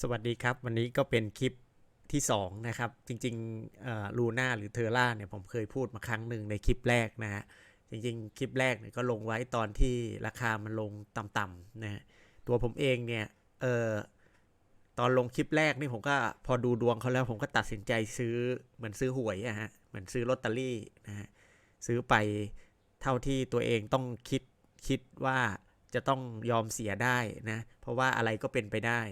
สวัสดีครับ วันนี้ก็เป็นคลิปที่ 2 นะครับ จริงๆลูน่าหรือเทอร่าเนี่ยผมเคยพูดมาครั้งหนึ่งในคลิปแรกนะฮะจริงๆ คลิปแรกเนี่ยก็ลงไว้ตอนที่ราคามันลงต่ำๆนะฮะตัวผมเองเนี่ยเออตอนลงคลิปแรกนี่ผมก็พอดูดวงเขาแล้วผมก็ตัดสินใจซื้อเหมือนซื้อหวยอะฮะเหมือนซื้อลอตเตอรี่นะฮะซื้อไปเท่าที่ตัวเองต้องคิดคิดว่าจะต้องยอมเสียได้นะเพราะว่าอะไรก็เป็นไปได้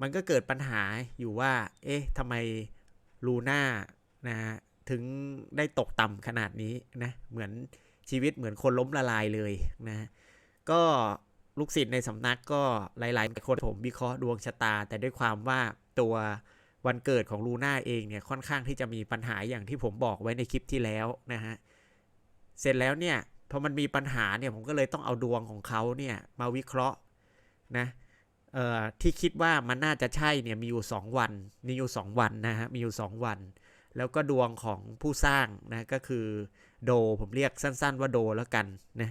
มันก็เกิดปัญหาอยู่ว่า เอ๊ะทำไมลูน่านะถึงได้ตกต่ำขนาดนี้นะเหมือนชีวิตเหมือนคนล้มละลายเลยนะก็ลูกศิษย์ในสำนักก็หลาย ๆ คนผมวิเคราะห์ดวงชะตา แต่ด้วยความว่าตัววันเกิดของลูน่าเองเนี่ยค่อนข้างที่จะมีปัญหาอย่างที่ผมบอกไว้ในคลิปที่แล้วนะฮะเสร็จแล้วเนี่ยพอมันมีปัญหาเนี่ยผมก็เลยต้องเอาดวงของเขาเนี่ยมาวิเคราะห์นะ เอ่อที่คิดว่ามันน่าจะใช่เนี่ยมีอยู่ 2 วันมีอยู่ 2 วันนะฮะมีอยู่ 2 วัน แล้วก็ดวงของผู้สร้างนะก็คือโดผมเรียกสั้นๆว่าโดแล้วกันนะ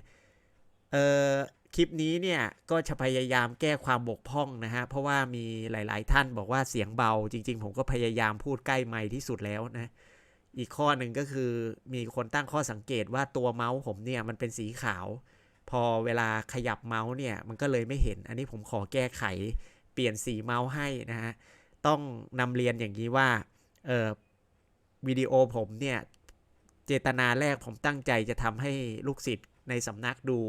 เอ่อคลิปนี้เนี่ยก็จะพยายามแก้ความบกพร่องนะฮะเพราะว่ามีหลาย ๆ ท่านบอกว่าเสียงเบา จริง ๆ ผมก็พยายามพูดใกล้ไมค์ที่สุดแล้วนะอีกข้อหนึ่งก็คือมีคนตั้งข้อสังเกตว่าตัวเมาส์ผมเนี่ยมันเป็นสีขาว พอเวลาขยับเมาส์เนี่ยมันก็เลยไม่เห็น อันนี้ผมขอแก้ไขเปลี่ยนสีเมาส์ให้นะฮะ ต้องนำเรียนอย่างนี้ว่าเออวิดีโอผมเนี่ยเจตนาแรกผมตั้งใจจะทำให้ลูกศิษย์ในสำนักดู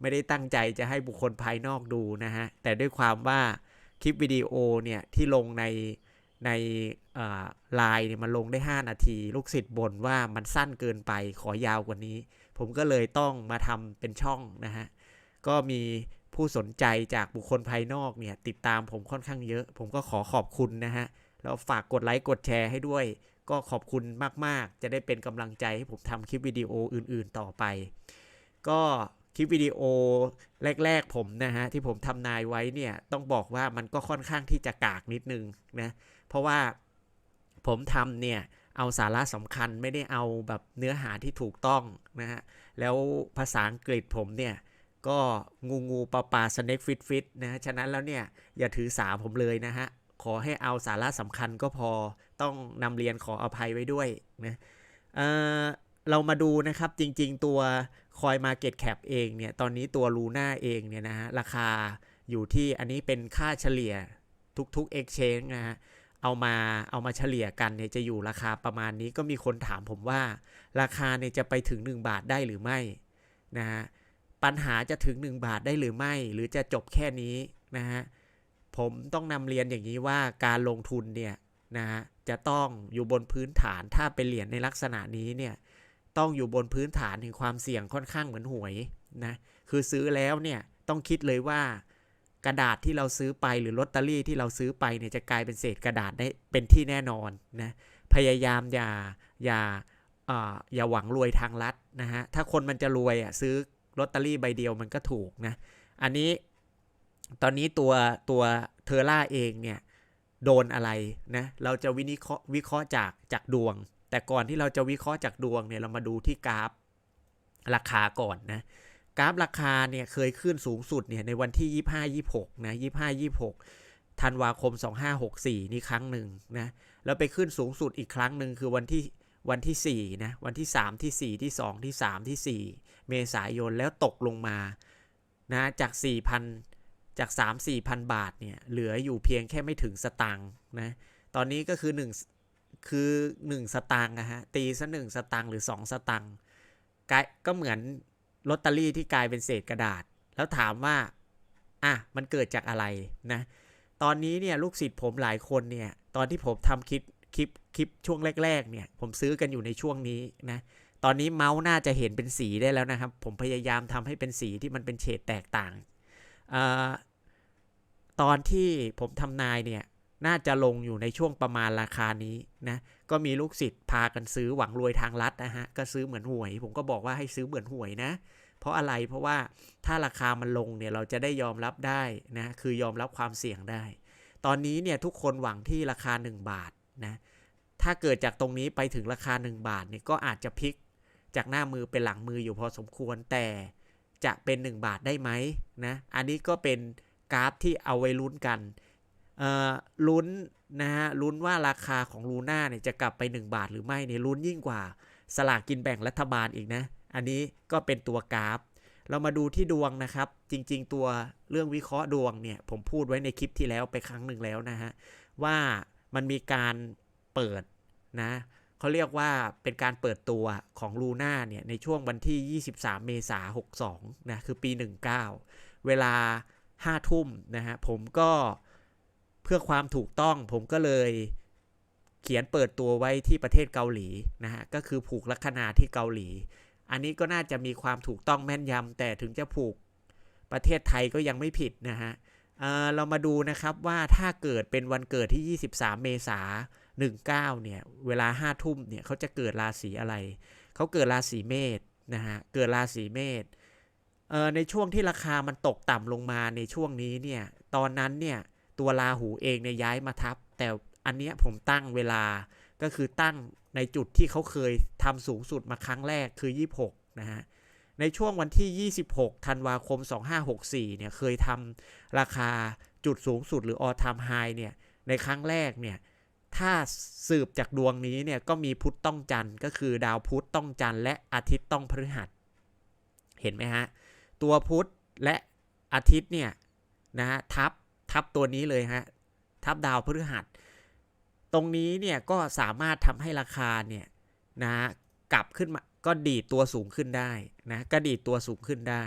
ไม่ได้ตั้งใจจะให้บุคคลภายนอกดูนะฮะ แต่ด้วยความว่าคลิปวิดีโอเนี่ยที่ลงในในไลน์เนี่ยมันลงได้ 5 นาที ลูกศิษย์บ่นว่ามันสั้นเกินไปขอยาวกว่านี้ ผมก็เลยต้องมาทำเป็นช่องนะฮะ ก็มีผู้สนใจจากบุคคลภายนอกเนี่ย ติดตามผมค่อนข้างเยอะ ผมก็ขอขอบคุณนะฮะ แล้วฝากกดไลค์กดแชร์ให้ด้วย ก็ขอบคุณมาก ๆ จะได้เป็นกำลังใจให้ผมทำคลิปวิดีโออื่น ๆ ต่อไป ก็คลิปวิดีโอแรก ๆ ผมนะฮะ ที่ผมทำนายไว้เนี่ย ต้องบอกว่ามันก็ค่อนข้างที่จะกากนิดนึงนะ เพราะว่าผมทำเนี่ย เอาสาระสำคัญไม่ได้เอาแบบเนื้อหาที่ถูกต้องนะฮะ แล้วภาษาอังกฤษผมเนี่ย ก็งูงูปลาปลาสเน็กฟิตฟิตนะฉะนั้นแล้วเนี่ย อย่าถือสาผมเลยนะฮะ ขอให้เอาสาระสำคัญก็พอต้องนำเรียนขออภัยไว้ด้วยนะเเรามาดูนะครับจริงๆตัวคอย Market Cap เองเนี่ย ตอนนี้ตัวลูน่าเองเนี่ยนะฮะ ราคาอยู่ที่อันนี้เป็นค่าเฉลี่ยทุกๆ Exchange นะฮะ เอามาเอามาเฉลี่ยกันเนี่ยจะอยู่ราคาประมาณนี้ก็มีคนถามผมว่า ราคาเนี่ยจะไปถึง 1 บาทได้หรือไม่นะฮะปัญหาจะถึง 1 บาทได้หรือไม่ หรือจะจบแค่นี้นะฮะผมต้องนำเรียนอย่างนี้ว่าการลงทุนเนี่ยนะฮะจะต้องอยู่บนพื้นฐานถ้าเป็นเหรียญในลักษณะนี้เนี่ยต้องอยู่บนพื้นฐานแห่งความเสี่ยงค่อนข้างเหมือนหวยนะคือซื้อแล้วเนี่ยต้องคิดเลยว่า กระดาษที่เราซื้อไปหรือลอตเตอรี่ที่เราซื้อไปเนี่ยจะกลายเป็นเศษกระดาษได้เป็นที่แน่นอนนะพยายามอย่าอย่าอย่าหวังรวยทางลัดนะฮะถ้าคนมันจะรวยอะซื้อลอตเตอรี่ใบเดียวมันก็ถูกนะอันนี้ตอนนี้ตัวตัวเทอร่าเองเนี่ยโดนอะไรนะเราจะวิเคราะห์วิเคราะห์จากจากดวง แต่ก่อนที่เราจะวิเคราะห์จากดวงเนี่ยเรามาดูที่กราฟราคาก่อนนะ กราฟราคาเนี่ยเคยขึ้นสูงสุดเนี่ยในวันที่ 25 26นะ25 26ธันวาคม 2564 นี่ครั้งหนึ่งนะ แล้วไปขึ้นสูงสุดอีกครั้งหนึ่งคือวันที่วันที่4นะวันที่ 3 ที่ 4 ที่ 2 ที่ 3 ที่ 4 เมษายนแล้วตกลงมานะจาก 4,000 จาก 3 4 0 0บาทเนี่ยเหลืออยู่เพียงแค่ไม่ถึงสตางค์นะตอนนี้ก็คือ 1 คือ 1 สตางค์นะฮะตีซะ1สตางค์หรือ 2 สตางค์ก็เหมือน ลอตเตอรี่ที่กลายเป็นเศษกระดาษ แล้วถามว่า อะมันเกิดจากอะไรนะ ตอนนี้เนี่ยลูกศิษย์ผมหลายคนเนี่ย ตอนที่ผมทำคลิปคลิปคลิปช่วงแรก ๆ เนี่ย ผมซื้อกันอยู่ในช่วงนี้นะ ตอนนี้เมาส์น่าจะเห็นเป็นสีได้แล้วนะครับ ผมพยายามทำให้เป็นสีที่มันเป็นเฉดแตกต่างอตอนที่ผมทำนายเนี่ยน่าจะลงอยู่ในช่วงประมาณราคานี้นะ ก็มีลูกศิษย์พากันซื้อหวังรวยทางลัดนะฮะ ก็ซื้อเหมือนหวย ผมก็บอกว่าให้ซื้อเหมือนหวยนะ เพราะอะไรเพราะว่าถ้าราคามันลงเนี่ยเราจะได้ยอมรับได้นะคือยอมรับความเสี่ยงได้ ตอนนี้เนี่ยทุกคนหวังที่ราคา 1 บาทนะถ้าเกิดจากตรงนี้ไปถึงราคา 1 บาทเนี่ยก็อาจจะพลิกจากหน้ามือเป็นหลังมืออยู่พอสมควรแต่จะเป็น 1 บาทได้ไหมนะอันนี้ก็เป็นกราฟที่เอาไว้ลุ้นกันเอ่อลุ้นนะฮะลุ้นว่าราคาของลูน่าเนี่ยจะกลับไป 1 บาทหรือไม่เนี่ยลุ้นยิ่งกว่าสลากกินแบ่งรัฐบาลอีกนะ อันนี้ก็เป็นตัวกราฟ เรามาดูที่ดวงนะครับ จริง ๆ ตัวเรื่องวิเคราะห์ดวงเนี่ยผมพูดไว้ในคลิปที่แล้วไปครั้งหนึ่งแล้วนะฮะว่ามันมีการเปิดนะเขาเรียกว่าเป็นการเปิดตัวของลูน่าเนี่ยในช่วงวันที่ 23 เมษายน62นะคือปี 19 เวลา 5 ทุ่มนะฮะผมก็เพื่อความถูกต้องผมก็เลยเขียนเปิดตัวไว้ที่ประเทศเกาหลีนะฮะก็คือผูกลัคนาที่เกาหลี อันนี้ก็น่าจะมีความถูกต้องแม่นยำแต่ถึงจะผูกประเทศไทยก็ยังไม่ผิดนะฮะเเรามาดูนะครับว่าถ้าเกิดเป็นวันเกิดที่ 23 เมษายน19 เนี่ย เวลา 5 ทุ่มเนี่ยเขาจะเกิดราศีอะไร เขาเกิดราศีเมษนะฮะ เกิดราศีเมษในช่วงที่ราคามันตกต่ำลงมาในช่วงนี้เนี่ย ตอนนั้นเนี่ย ตัวราหูเองเนี่ยย้ายมาทับ แต่อันเนี้ยผมตั้งเวลา ก็คือตั้งในจุดที่เขาเคยทำสูงสุดมาครั้งแรกคือ 26 นะฮะ ในช่วงวันที่ 26 ธันวาคม 2564 เนี่ย เคยทำราคาจุดสูงสุดหรือ all time high เนี่ย ในครั้งแรกเนี่ย ถ้าสืบจากดวงนี้เนี่ย ก็มีพุธต้องจันทร์ก็คือดาวพุธต้องจันทร์และอาทิตย์ต้องพฤหัส เห็นไหมฮะ ตัวพุธและอาทิตย์เนี่ยนะฮะทับทับตัวนี้เลยฮะ ทับดาวพฤหัส ตรงนี้เนี่ยก็สามารถทำให้ราคาเนี่ยนะฮะกลับขึ้นมาก็ดีดตัวสูงขึ้นได้นะก็ดีดตัวสูงขึ้นได้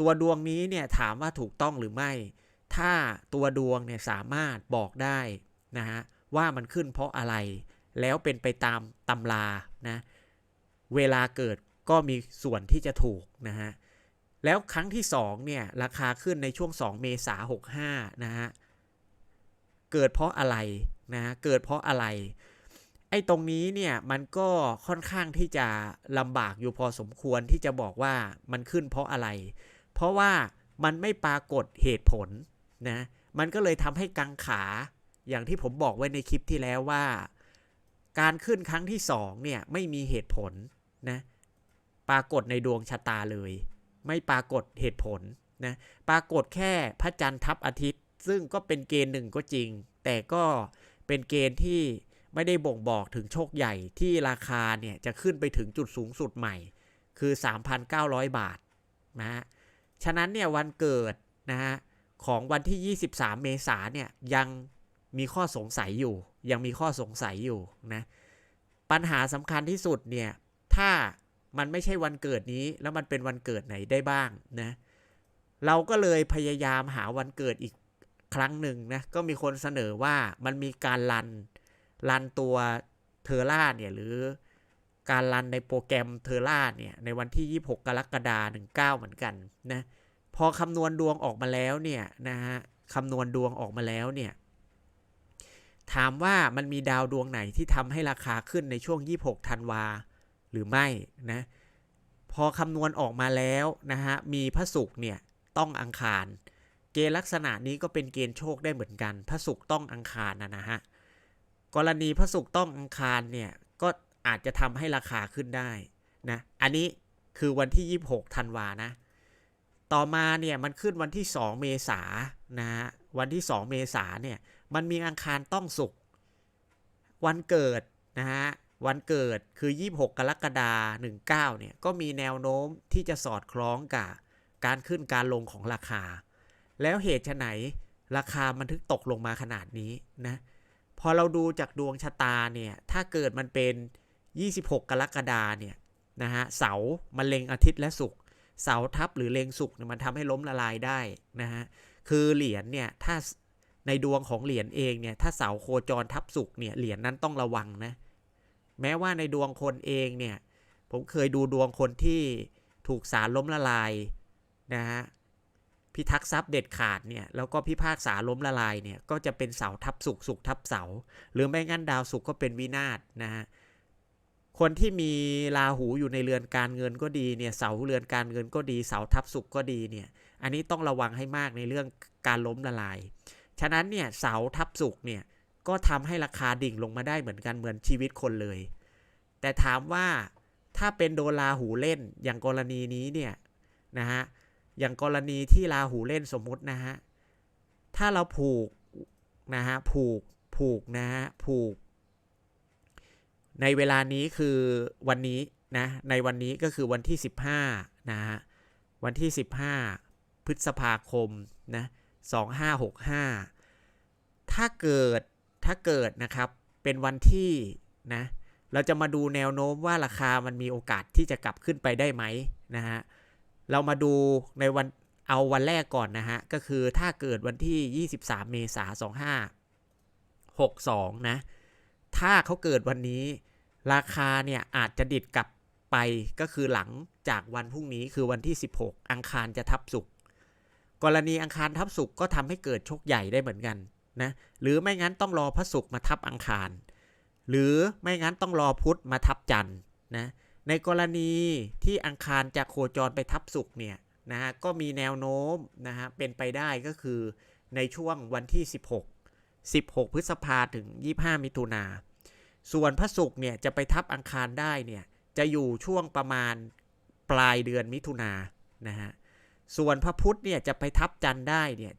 ตัวดวงนี้เนี่ยถามว่าถูกต้องหรือไม่ ถ้าตัวดวงเนี่ยสามารถบอกได้นะฮะว่ามันขึ้นเพราะอะไร แล้วเป็นไปตามตำรานะเวลาเกิดก็มีส่วนที่จะถูกนะฮะแล้วครั้งที่2เนี่ยราคาขึ้นในช่วง 2 เมษาหกนะฮะเกิดเพราะอะไร นะเกิดเพราะอะไร ไอ้ตรงนี้เนี่ยมันก็ค่อนข้างที่จะลำบากอยู่พอสมควรที่จะบอกว่ามันขึ้นเพราะอะไร เพราะว่ามันไม่ปรากฏเหตุผลนะมันก็เลยทำให้กังขาอย่างที่ผมบอกไว้ในคลิปที่แล้วว่า การขึ้นครั้งที่สองเนี่ยไม่มีเหตุผลนะปรากฏในดวงชะตาเลย ไม่ปรากฏเหตุผลนะปรากฏแค่พระจันทร์ทับอาทิตย์ ซึ่งก็เป็นเกณฑ์หนึ่งก็จริง แต่ก็ เป็นเกณฑ์ที่ไม่ได้บ่งบอกถึงโชคใหญ่ที่ราคาเนี่ยจะขึ้นไปถึงจุดสูงสุดใหม่ คือ 3,900 บาทนะฮะฉะนั้นเนี่ยวันเกิดนะฮะของวันที่ 23 เมษาเนี่ยยังมีข้อสงสัยอยู่ ยังมีข้อสงสัยอยู่นะปัญหาสำคัญที่สุดเนี่ยถ้ามันไม่ใช่วันเกิดนี้แล้วมันเป็นวันเกิดไหนได้บ้างนะเราก็เลยพยายามหาวันเกิดอีก ครั้งหนึ่งนะ ก็มีคนเสนอว่ามันมีการรัน รันตัวเทอร่าเนี่ย หรือการรันในโปรแกรมเทอร่าเนี่ย ในวันที่ 26 กรกฎาคม19 เหมือนกันนะ พอคำนวณดวงออกมาแล้วเนี่ยนะฮะคำนวณดวงออกมาแล้วเนี่ย ถามว่ามันมีดาวดวงไหนที่ทำให้ราคาขึ้นในช่วง 26 ธันวาหรือไม่นะ พอคำนวณออกมาแล้วนะฮะ มีพระศุกร์เนี่ยต้องอังคาร เกณฑ์ลักษณะนี้ก็เป็นเกณฑ์โชคได้เหมือนกัน พระศุกร์ต้องอังคารนะนะฮะ กรณีพระศุกร์ต้องอังคารเนี่ย ก็อาจจะทำให้ราคาขึ้นได้นะ อันนี้คือวันที่ 26ธันวานะ ต่อมาเนี่ยมันขึ้นวันที่ 2 เมษานะฮะ วันที่ 2 เมษาเนี่ย มันมีอังคารต้องศุกร์ วันเกิดนะฮะ วันเกิดคือ 26 กรกฎาคม19เนี่ย ก็มีแนวโน้มที่จะสอดคล้องกับการขึ้นการลงของราคา แล้วเหตุไหน ราคามันถึงตกลงมาขนาดนี้นะพอเราดูจากดวงชะตาเนี่ยถ้าเกิดมันเป็น 26 กรกฎาเนี่ยนะฮะเสามันเล็งอาทิตย์และศุกร์เสาทับหรือเล็งศุกร์เนี่ยมันทำให้ล้มละลายได้นะฮะคือเหรียญเนี่ยถ้าในดวงของเหรียญเองเนี่ยถ้าเสาโคจรทับศุกร์เนี่ยเหรียญนั้นต้องระวังนะแม้ว่าในดวงคนเองเนี่ยผมเคยดูดวงคนที่ถูกสารล้มละลายนะฮะ พิทักษ์ทรัพย์เด็ดขาดเนี่ยแล้วก็พิพากษาล้มละลายเนี่ยก็จะเป็นเสาทับศุกร์ศุกทับเสา หรือไม่งั้นดาวศุกก็เป็นวินาศนะฮะคนที่มีราหูอยู่ในเรือนการเงินก็ดีเนี่ยเสาเรือนการเงินก็ดีเสาทับศุกก็ดีเนี่ยอันนี้ต้องระวังให้มากในเรื่องการล้มละลาย ฉะนั้นเนี่ยเสาทับศุกเนี่ยก็ทำให้ราคาดิ่งลงมาได้เหมือนกันเหมือนชีวิตคนเลย แต่ถามว่าถ้าเป็นโดนราหูเล่นอย่างกรณีนี้เนี่ยนะฮะ อย่างกรณีที่ราหูเล่นสมมุตินะฮะ ถ้าเราผูกนะฮะผูกผูกนะฮะผูก ในเวลานี้คือวันนี้นะในวันนี้ก็คือวันที่ 15นะฮะวันที่ 15 พฤษภาคมนะ2565 ถ้าเกิดถ้าเกิดนะครับเป็นวันที่นะเราจะมาดูแนวโน้มว่าราคามันมีโอกาสที่จะกลับขึ้นไปได้ไหมนะฮะ เรามาดูในวันเอาวันแรกก่อนนะฮะ ก็คือถ้าเกิดวันที่ 23 เมษายน 2562 นะ ถ้าเขาเกิดวันนี้ ราคาเนี่ยอาจจะดิดกลับไปก็คือหลังจากวันพรุ่งนี้คือวันที่ 16 อังคารจะทับศุกร์กรณีอังคารทับศุกร์ก็ทำให้เกิดโชคใหญ่ได้เหมือนกันนะหรือไม่งั้นต้องรอพระศุกร์มาทับอังคาร หรือไม่งั้นต้องรอพุธมาทับจันทร์นะ ในกรณีที่อังคารจะโคจรไปทับศุกร์เนี่ยนะฮะก็มีแนวโน้มนะฮะเป็นไปได้ก็คือในช่วงวันที่ 16 16 พฤษภาถึง 25 มิถุนาส่วนพระศุกร์เนี่ยจะไปทับอังคารได้เนี่ยจะอยู่ช่วงประมาณปลายเดือนมิถุนานะฮะส่วนพระพุธเนี่ยจะไปทับจันทร์ได้เนี่ย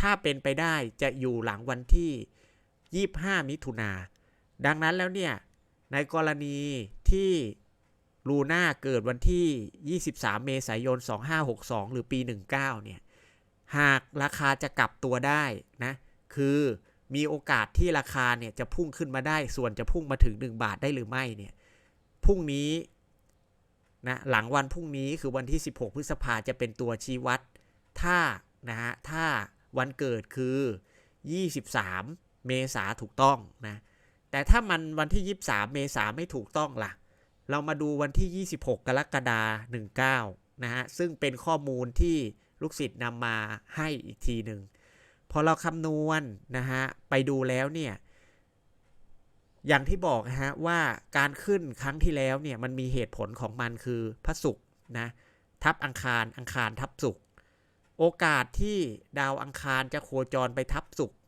ถ้าเป็นไปได้จะอยู่หลังวันที่ 25 มิถุนาดังนั้นแล้วเนี่ยในกรณีที่ ลูน่าเกิดวันที่ 23 เมษายน 2562 หรือปี 19 เนี่ย หากราคาจะกลับตัวได้นะ คือมีโอกาสที่ราคาเนี่ยจะพุ่งขึ้นมาได้ ส่วนจะพุ่งมาถึง 1 บาทได้หรือไม่เนี่ย พรุ่งนี้นะหลังวันพรุ่งนี้คือวันที่ 16 พฤษภาจะเป็นตัวชี้วัด ถ้านะฮะ ถ้าวันเกิดคือ 23 เมษาถูกต้องนะ แต่ถ้ามันวันที่ 23 เมษาไม่ถูกต้องล่ะ เรามาดูวันที่ 26 กรกฎาคม19 นะฮะ ซึ่งเป็นข้อมูลที่ลูกศิษย์นำมาให้อีกทีหนึ่ง พอเราคำนวณนะฮะ ไปดูแล้วเนี่ย อย่างที่บอกนะฮะว่าการขึ้นครั้งที่แล้วเนี่ยมันมีเหตุผลของมันคือพระศุกร์นะ ทับอังคาร อังคารทับศุกร์ โอกาสที่ดาวอังคารจะโคจรไปทับศุกร์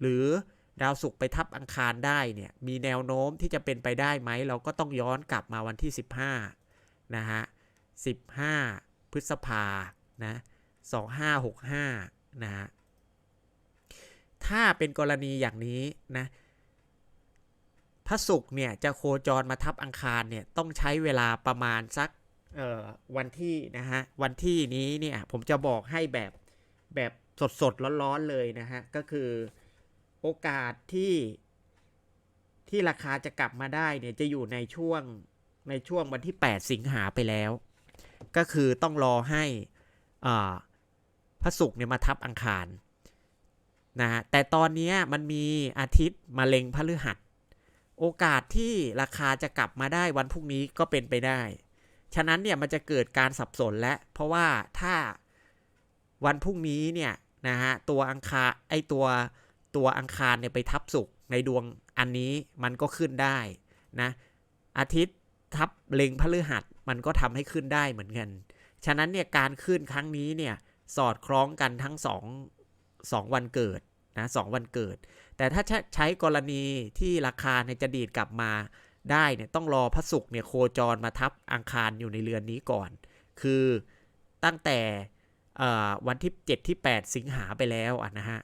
หรือ ดาวศุกร์ไปทับอังคารได้เนี่ยมีแนวโน้มที่จะเป็นไปได้ไหม เราก็ต้องย้อนกลับมาวันที่ 15นะฮะ15 พฤษภานะ2565นะฮะถ้าเป็นกรณีอย่างนี้นะพระศุกร์เนี่ยจะโคจรมาทับอังคารเนี่ยต้องใช้เวลาประมาณสักวันที่นะฮะวันที่นี้เนี่ยผมจะบอกให้แบบแบบสดสดร้อนๆเลยนะฮะก็คือ โอกาสที่ที่ราคาจะกลับมาได้เนี่ยจะอยู่ในช่วงในช่วงวันที่ 8 สิงหาไปแล้ว ก็คือต้องรอให้พระศุกร์เนี่ยมาทับอังคารนะแต่ตอนนี้มันมีอาทิตย์มาเล็งพฤหัส โอกาสที่ราคาจะกลับมาได้วันพรุ่งนี้ก็เป็นไปได้ ฉะนั้นเนี่ยมันจะเกิดการสับสนและ เพราะว่าถ้าวันพรุ่งนี้เนี่ยนะฮะตัวอังคารไอตัว ตัวอังคารเนี่ยไปทับศุกร์ในดวงอันนี้มันก็ขึ้นได้นะอาทิตย์ทับเล็งพฤหัสมันก็ทำให้ขึ้นได้เหมือนกัน ฉะนั้นเนี่ยการขึ้นครั้งนี้เนี่ยสอดคล้องกันทั้งสองสองวันเกิดนะสองวันเกิด แต่ถ้าใช้กรณีที่ราคาเนี่ยจะดีดกลับมาได้เนี่ยต้องรอพระศุกร์เนี่ยโคจรมาทับอังคารอยู่ในเรือนนี้ก่อน คือตั้งแต่วันที่ 7 ที่ 8 สิงหาไปแล้วอะนะฮะ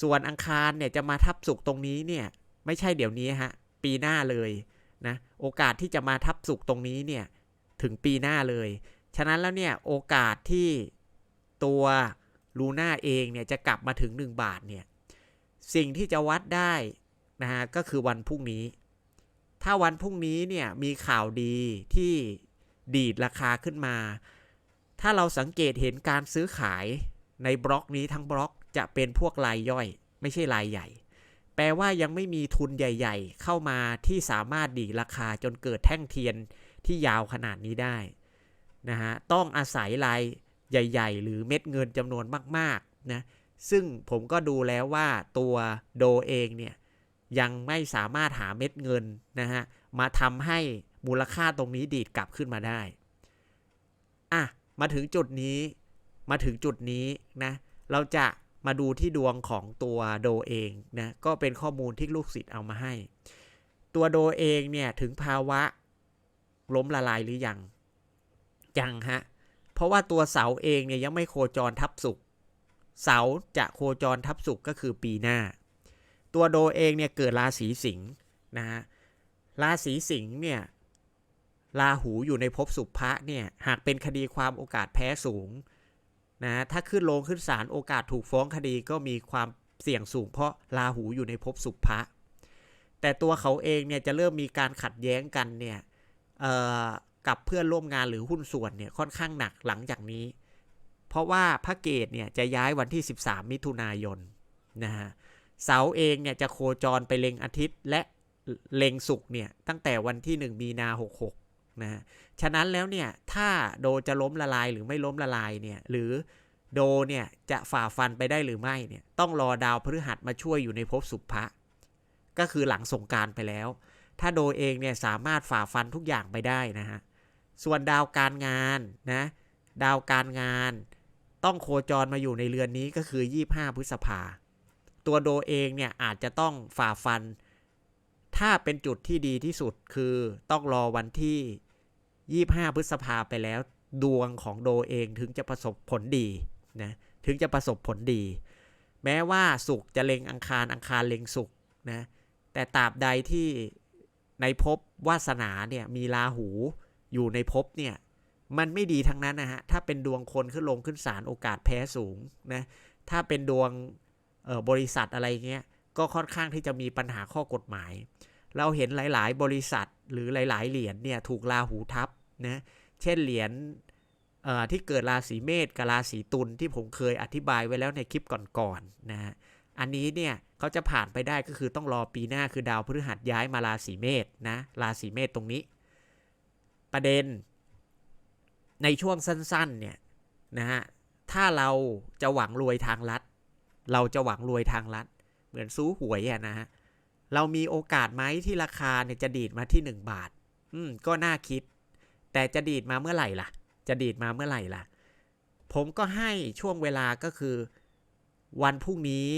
ส่วนอังคารเนี่ยจะมาทับศุกตรงนี้เนี่ยไม่ใช่เดี๋ยวนี้ฮะปีหน้าเลยนะโอกาสที่จะมาทับศุกตรงนี้เนี่ยถึงปีหน้าเลย ฉะนั้นแล้วเนี่ยโอกาสที่ตัวลูน่าเองเนี่ยจะกลับมาถึง 1 บาทเนี่ยสิ่งที่จะวัดได้นะฮะก็คือวันพรุ่งนี้ ถ้าวันพรุ่งนี้เนี่ยมีข่าวดีที่ดีดราคาขึ้นมา ถ้าเราสังเกตเห็นการซื้อขายในบล็อกนี้ทั้งบล็อก จะเป็นพวกรายย่อย ไม่ใช่รายใหญ่ แปลว่ายังไม่มีทุนใหญ่ ๆ เข้ามาที่สามารถดีราคาจนเกิดแท่งเทียนที่ยาวขนาดนี้ได้นะฮะต้องอาศัยรายใหญ่ ๆ หรือเม็ดเงินจำนวนมากๆนะซึ่งผมก็ดูแล้วว่าตัวโดเองเนี่ยยังไม่สามารถหาเม็ดเงินนะฮะมาทำให้มูลค่าตรงนี้ดีดกลับขึ้นมาได้อะมาถึงจุดนี้มาถึงจุดนี้นะเราจะ มาดูที่ดวงของตัวโดเองนะก็เป็นข้อมูลที่ลูกศิษย์เอามาให้ ตัวโดเองเนี่ยถึงภาวะล้มละลายหรือยังยังฮะเพราะว่าตัวเสาเองเนี่ยยังไม่โคจรทับสุกเสาจะโคจรทับศุกร์ก็คือปีหน้า ตัวโดเองเนี่ยเกิดราศีสิงห์นะฮะราศีสิงห์เนี่ยราหูอยู่ในภพสุภะเนี่ยหากเป็นคดีความโอกาสแพ้สูง นะถ้าขึ้นลงขึ้นศาลโอกาสถูกฟ้องคดีก็มีความเสี่ยงสูง เพราะราหูอยู่ในภพสุภะแต่ตัวเขาเองเนี่ยจะเริ่มมีการขัดแย้งกันเนี่ยเออกับเพื่อนร่วมงานหรือหุ้นส่วนเนี่ยค่อนข้างหนักหลังจากนี้ เพราะว่าพระเกตเนี่ยจะย้ายวันที่ 13 มิถุนายนนะฮะเสาเองเนี่ยจะโคจรไปเล็งอาทิตย์และเล็งศุกร์เนี่ยตั้งแต่วันที่ 1 มีนา66 นะฮะฉะนั้นแล้วเนี่ยถ้าโดจะล้มละลายหรือไม่ล้มละลายเนี่ยหรือโดเนี่ยจะฝ่าฟันไปได้หรือไม่เนี่ยต้องรอดาวพฤหัสมาช่วยอยู่ในภพสุภะก็คือหลังสงการไปแล้ว ถ้าโดเองเนี่ยสามารถฝ่าฟันทุกอย่างไปได้นะฮะส่วนดาวการงานนะดาวการงานต้องโคจรมาอยู่ในเรือนนี้ก็คือ 25 พฤษภา ตัวโดเองเนี่ยอาจจะต้องฝ่าฟัน ถ้าเป็นจุดที่ดีที่สุดคือต้องรอวันที่ 25 พฤษภาไปแล้ว ดวงของโดเองถึงจะประสบผลดีนะถึงจะประสบผลดี แม้ว่าสุขจะเล็งอังคารอังคารเล็งสุขนะแต่ตราบใดที่ในภพวาสนาเนี่ยมีราหูอยู่ในภพเนี่ยมันไม่ดีทั้งนั้นนะฮะ ถ้าเป็นดวงคนขึ้นลงขึ้นศาลโอกาสแพ้สูงนะ ถ้าเป็นดวงบริษัทอะไรเงี้ย ก็ค่อนข้างที่จะมีปัญหาข้อกฎหมาย เราเห็นหลาย ๆ บริษัทหรือหลาย ๆ เหรียญเนี่ยถูกราหูทับนะเช่นเหรียญที่เกิดราศีเมษกับราศีตุลที่ผมเคยอธิบายไว้แล้วในคลิปก่อน ๆนะฮะอันนี้เนี่ยเขาจะผ่านไปได้ก็คือต้องรอปีหน้าคือดาวพฤหัสย้ายมาราศีเมษนะราศีเมษตรงนี้ ประเด็น ในช่วงสั้นๆเนี่ยนะฮะถ้าเราจะหวังรวยทางลัด เราจะหวังรวยทางลัด เหมือนซื้อหวยอะนะฮะเรามีโอกาสไหมที่ราคาเนี่ยจะดีดมาที่ 1 บาท อืมก็น่าคิด แต่จะดีดมาเมื่อไหร่ล่ะ จะดีดมาเมื่อไหร่ล่ะ ผมก็ให้ช่วงเวลาก็คือ วันพรุ่งนี้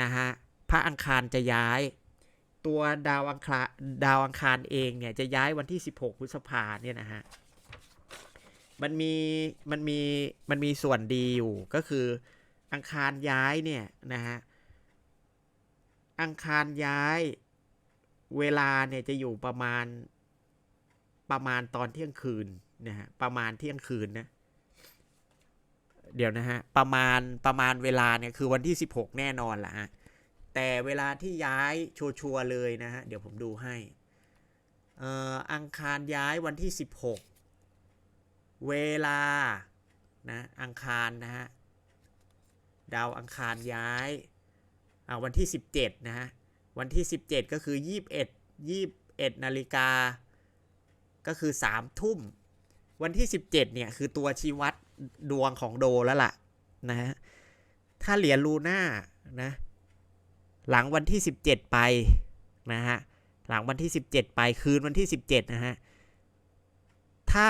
นะฮะพระอังคารจะย้าย ตัวดาวอังคารดาวอังคารเองเนี่ยจะย้ายวันที่ 16พฤษภาเนี่ยนะฮะมันมีมันมีมันมีส่วนดีอยู่ก็คืออังคารย้ายเนี่ยนะฮะ อังคารย้าย เวลาเนี่ยจะอยู่ประมาณ ประมาณตอนเที่ยงคืนนะฮะประมาณเที่ยงคืนนะ เดี๋ยวนะฮะ ประมาณประมาณเวลาเนี่ยคือวันที่ 16 แน่นอนละฮะแต่เวลาที่ย้ายชัวร์เลยนะฮะ เดี๋ยวผมดูให้เอ่ออังคารย้ายวันที่ 16 เวลานะอังคารนะฮะดาวอังคารย้าย วันที่ 17 นะฮะ วันที่ 17 ก็คือ 21 21นาฬิกา ก็คือ 3 ทุ่ม วันที่ 17 เนี่ย คือตัวชี้วัดดวงของโดแล้วล่ะนะฮะ ถ้าเหรียญลูน่านะ หลังวันที่ 17 ไปนะฮะ หลังวันที่ 17 ไปคืนวันที่ 17 นะฮะ ถ้า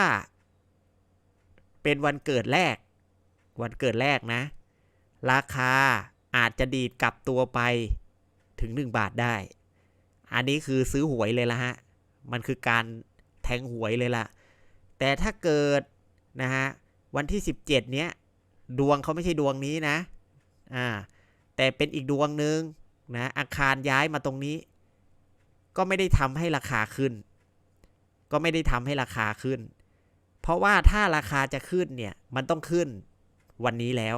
เป็นวันเกิดแรก วันเกิดแรกนะ ราคา อาจจะดีดกลับตัวไปถึง 1 บาทได้ อันนี้คือซื้อหวยเลยละฮะ มันคือการแทงหวยเลยล่ะแต่ถ้าเกิดนะฮะวันที่ 17 เนี้ยดวงเขาไม่ใช่ดวงนี้นะ อ่า แต่เป็นอีกดวงหนึ่งนะอาคารย้ายมาตรงนี้ ก็ไม่ได้ทำให้ราคาขึ้น ก็ไม่ได้ทำให้ราคาขึ้น เพราะว่าถ้าราคาจะขึ้นเนี่ย มันต้องขึ้นวันนี้แล้ว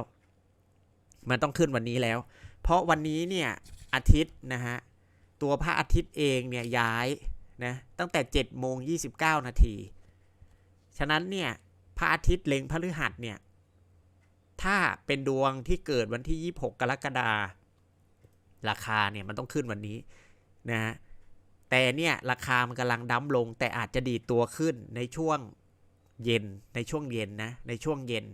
มันต้องขึ้นวันนี้แล้ว เพราะวันนี้เนี่ยอาทิตย์นะฮะตัวพระอาทิตย์เองเนี่ยย้ายนะตั้งแต่7โมง29นาที ฉะนั้นเนี่ยพระอาทิตย์เล็งพฤหัสเนี่ยถ้าเป็นดวงที่เกิดวันที่ 26 กรกฎาราคาเนี่ยมันต้องขึ้นวันนี้นะฮะแต่เนี่ยราคามันกำลังดั้มลง แต่อาจจะดีตัวขึ้นในช่วงเย็นในช่วงเย็นนะในช่วงเย็น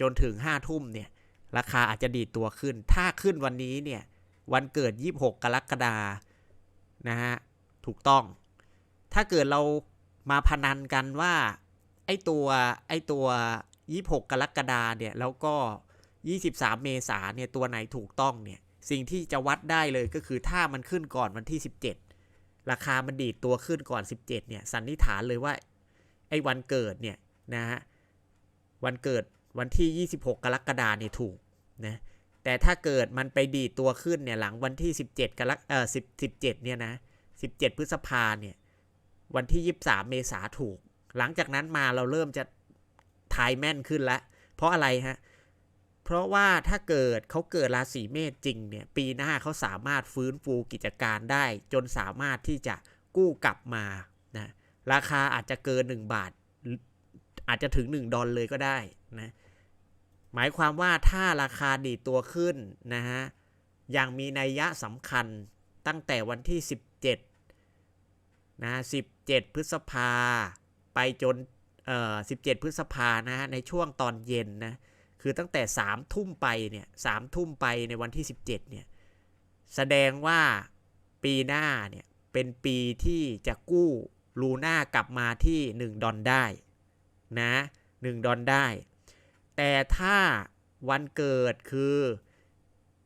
จนถึง5ทุ่มเนี่ย ราคาอาจจะดีดตัวขึ้น ถ้าขึ้นวันนี้เนี่ย วันเกิด 26 กรกฎานะฮะ ถูกต้อง ถ้าเกิดเรามาพนันกันว่า ไอตัว ไอตัว 26 กรกฎาเนี่ย แล้วก็ 23 เมษาเนี่ย ตัวไหนถูกต้องเนี่ย สิ่งที่จะวัดได้เลยก็คือถ้ามันขึ้นก่อนวันที่ 17 ราคามันดีดตัวขึ้นก่อน 17 เนี่ย สันนิษฐานเลยว่า ไอ้วันเกิดเนี่ยนะฮะ วันเกิดวันที่ 26 กรกฎาเนี่ยถูก นะแต่ถ้าเกิดมันไปดีตัวขึ้นเนี่ยหลังวันที่ 17กรกเอ่อ10 17เนี่ยนะ17 พฤษภาเนี่ยวันที่ 23 เมษาถูก หลังจากนั้นมาเราเริ่มจะทายแม่นขึ้นแล้วเพราะอะไรฮะเพราะว่าถ้าเกิดเขาเกิดราศีเมษจริงเนี่ยปีหน้าเขาสามารถฟื้นฟูกิจการได้ จนสามารถที่จะกู้กลับมานะราคาอาจจะเกิน 1 บาท อาจจะถึง 1 ดอลเลยก็ได้นะ หมายความว่าถ้าราคาดีตัวขึ้นนะฮะอย่างมีนัยยะสำคัญตั้งแต่วันที่ 17นะ17 พฤษภาไปจนเอ่อ17 พฤษภานะฮะในช่วงตอนเย็นนะคือตั้งแต่ 3 ทุ่มไปเนี่ย3ทุ่มไปในวันที่ 17เนี่ยแสดงว่าปีหน้าเนี่ยเป็นปีที่จะกู้ลูน่ากลับมาที่ 1 ดอลได้นะ1ดอลได้ แต่ถ้าวันเกิดคือ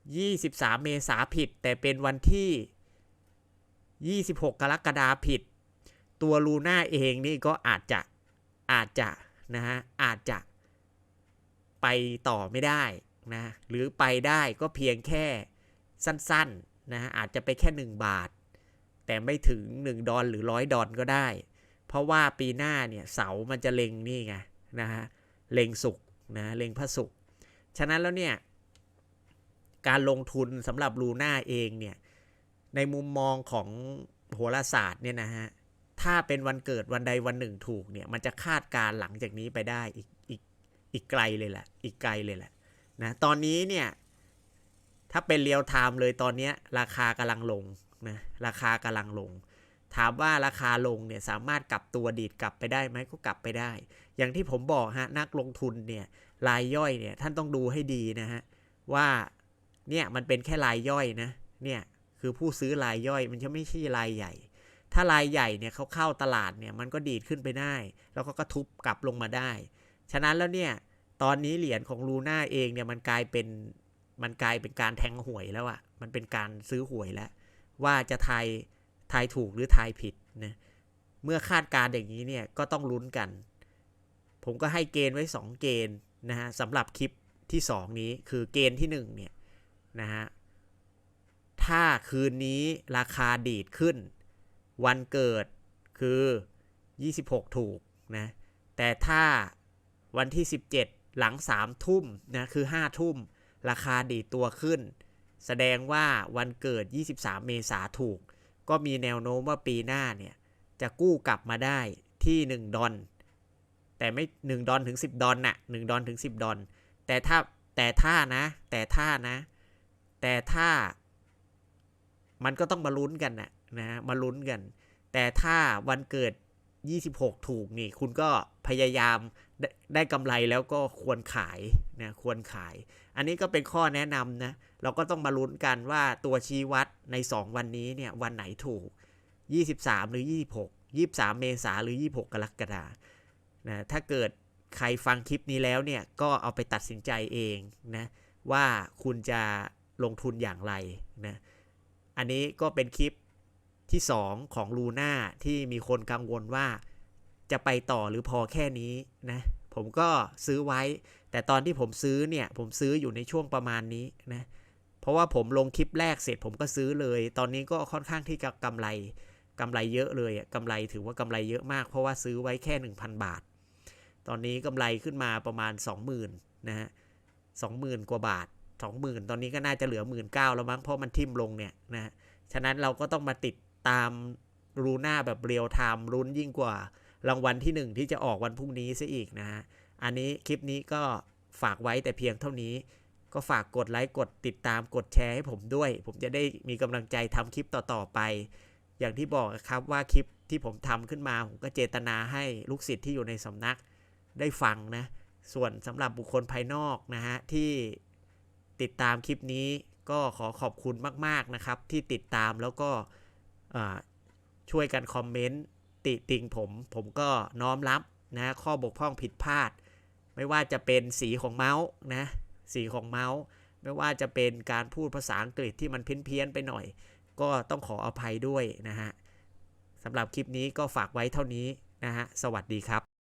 23 เมษาผิด แต่เป็นวันที่ 26 กรกฎาผิด ตัวลูน่าเองนี่ก็อาจจะอาจจะนะฮะอาจจะไปต่อไม่ได้นะหรือไปได้ก็เพียงแค่สั้นๆนะฮะอาจจะไปแค่ 1 บาท แต่ไม่ถึง 1 ดอลหรือ100ดอลก็ได้ เพราะว่าปีหน้าเนี่ยเสามันจะเล็งนี่ไงนะฮะเล็งสุก นะเล็งพระศุกร์ฉะนั้นแล้วเนี่ยการลงทุนสำหรับลูน่าเองเนี่ยในมุมมองของโหราศาสตร์เนี่ยนะฮะถ้าเป็นวันเกิดวันใดวันหนึ่งถูกเนี่ยมันจะคาดการณ์หลังจากนี้ไปได้อีกอีกอีกไกลเลยแหละอีกไกลเลยแหละนะตอนนี้เนี่ยถ้าเป็นเรียลไทม์เลยตอนนี้ราคากำลังลงนะราคากำลังลง ถามว่าราคาลงเนี่ยสามารถกลับตัวดีดกลับไปได้ไหมก็กลับไปได้ อย่างที่ผมบอกฮะนักลงทุนเนี่ยรายย่อยเนี่ยท่านต้องดูให้ดีนะฮะว่าเนี่ยมันเป็นแค่รายย่อยนะเนี่ยคือผู้ซื้อรายย่อยมันจะไม่ใช่รายใหญ่ ถ้ารายใหญ่เนี่ยเขาเข้าตลาดเนี่ยมันก็ดีดขึ้นไปได้ แล้วก็กระทุบกลับลงมาได้ ฉะนั้นแล้วเนี่ยตอนนี้เหรียญของลูน่าเองเนี่ยมันกลายเป็นมันกลายเป็นการแทงหวยแล้วอะมันเป็นการซื้อหวยแล้ว ว่าจะทายทายถูกหรือทายผิดนะเมื่อคาดการณ์อย่างนี้เนี่ยก็ต้องลุ้นกัน ผมก็ให้เกณฑ์ไว้ 2 เกณฑ์นะฮะสำหรับคลิปที่ 2 นี้คือเกณฑ์ที่1เนี่ยนะฮะถ้าคืนนี้ราคาดีดขึ้น วันเกิดคือ 26 ถูกนะแต่ถ้าวันที่ 17 หลัง 3 ทุ่มนะคือ 5 ทุ่ม ราคาดีดตัวขึ้น แสดงว่าวันเกิด 23 เมษาถูก ก็มีแนวโน้มว่าปีหน้าเนี่ยจะกู้กลับมาได้ที่ 1 ดอล แต่ไม่1ดอลถึง 10 ดอลน่ะ1ดอลถึง 10 ดอลแต่ถ้าแต่ถ้านะ แต่ถ้านะ แต่ถ้า มันก็ต้องมาลุ้นกันนะนะมาลุ้นกัน แต่ถ้าวันเกิด 26 ถูกนี่ คุณก็พยายามได้ได้กำไรแล้วก็ควรขายนะควรขาย อันนี้ก็เป็นข้อแนะนำนะเราก็ต้องมาลุ้นกันว่าตัวชี้วัดใน 2 วันนี้เนี่ยวันไหนถูก 23 หรือ 26 23 เมษาหรือ 26 กรกฎา นะถ้าเกิดใครฟังคลิปนี้แล้วเนี่ยก็เอาไปตัดสินใจเองนะว่าคุณจะลงทุนอย่างไรนะอันนี้ก็เป็นคลิปที่ 2 ของลูน่าที่มีคนกังวลว่าจะไปต่อหรือพอแค่นี้นะผมก็ซื้อไว้ แต่ตอนที่ผมซื้อเนี่ยผมซื้ออยู่ในช่วงประมาณนี้นะเพราะว่าผมลงคลิปแรกเสร็จผมก็ซื้อเลย ตอนนี้ก็ค่อนข้างที่จะกำไรกำไรเยอะเลยกำไรถือว่ากำไรเยอะมาก เพราะว่าซื้อไว้แค่ 1,000 บาท ตอนนี้กำไรขึ้นมาประมาณ 20,000นะฮะ20,000กว่าบาท 20,000 ตอนนี้ก็น่าจะเหลือ 19,000แล้วมั้งเพราะมันทิ่มลงเนี่ยนะฉะนั้นเราก็ต้องมาติดตามรูหน้าแบบเรียลไทม์ลุ้นยิ่งกว่ารางวัลที่ 1 ที่จะออกวันพรุ่งนี้ซะอีกนะฮะอันนี้คลิปนี้ก็ฝากไว้แต่เพียงเท่านี้ ก็ฝากกดไลค์กดติดตามกดแชร์ให้ผมด้วย ผมจะได้มีกำลังใจทำคลิปต่อๆไป อย่างที่บอกครับว่าคลิปที่ผมทำขึ้นมา ผมก็เจตนาให้ลูกศิษย์ที่อยู่ในสำนัก ได้ฟังนะ ส่วนสำหรับบุคคลภายนอกนะฮะที่ติดตามคลิปนี้ก็ขอขอบคุณมาก ๆ นะครับ ที่ติดตามแล้วก็ช่วยกันคอมเมนต์ติติงผม ผมก็น้อมรับนะข้อบกพร่องผิดพลาด ไม่ว่าจะเป็นสีของเมาส์นะสีของเมาส์ ไม่ว่าจะเป็นการพูดภาษาอังกฤษที่มันเพี้ยนๆไปหน่อย ก็ต้องขออภัยด้วยนะฮะสำหรับคลิปนี้ก็ฝากไว้เท่านี้นะฮะสวัสดีครับ